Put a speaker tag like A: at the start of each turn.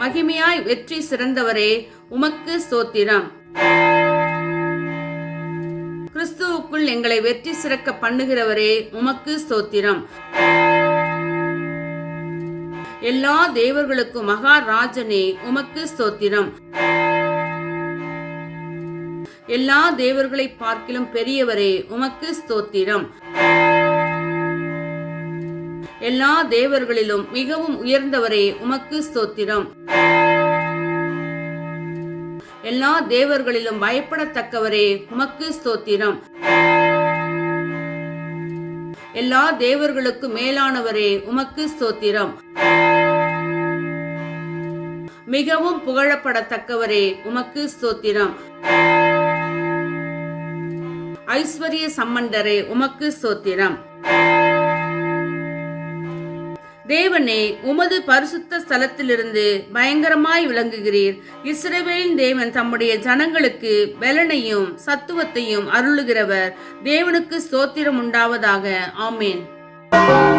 A: மகிமையாய் வெற்றி சிறந்தவரே உமக்கு ஸ்தோத்திரம். கிறிஸ்துவுக்குள் எங்களை வெற்றி சிறக்க பண்ணுகிறவரே உமக்கு ஸ்தோத்திரம். எல்லா தேவர்களுக்கும் மகாராஜனே உமக்கு ஸ்தோத்திரம். எல்லா தேவர்களை பார்க்கிலும் பெரியவரே உமக்கு ஸ்தோத்திரம். எல்லா தேவர்களிலும் மிகவும் உயர்ந்தவரே உமக்கு ஸ்தோத்திரம். எல்லா தேவர்களிலும் பயப்படத்தக்கவரே உமக்கு ஸ்தோத்திரம். எல்லா தேவர்களுக்கு மேலானவரே உமக்கு ஸ்தோத்திரம். மிகவும் புகழப்படத்தக்கவரே உமக்கு ஸ்தோத்திரம். ஐஸ்வர்ய சம்பந்தரே உமக்கு ஸ்தோத்திரம். தேவனே உமது பரிசுத்த ஸ்தலத்திலிருந்து பயங்கரமாய் விளங்குகிறீர். இஸ்ரவேலின் தேவன் தம்முடைய ஜனங்களுக்கு பலனையும் சத்துவத்தையும் அருளுகிறவர். தேவனுக்கு ஸ்தோத்திரம் உண்டாவதாக. ஆமேன்.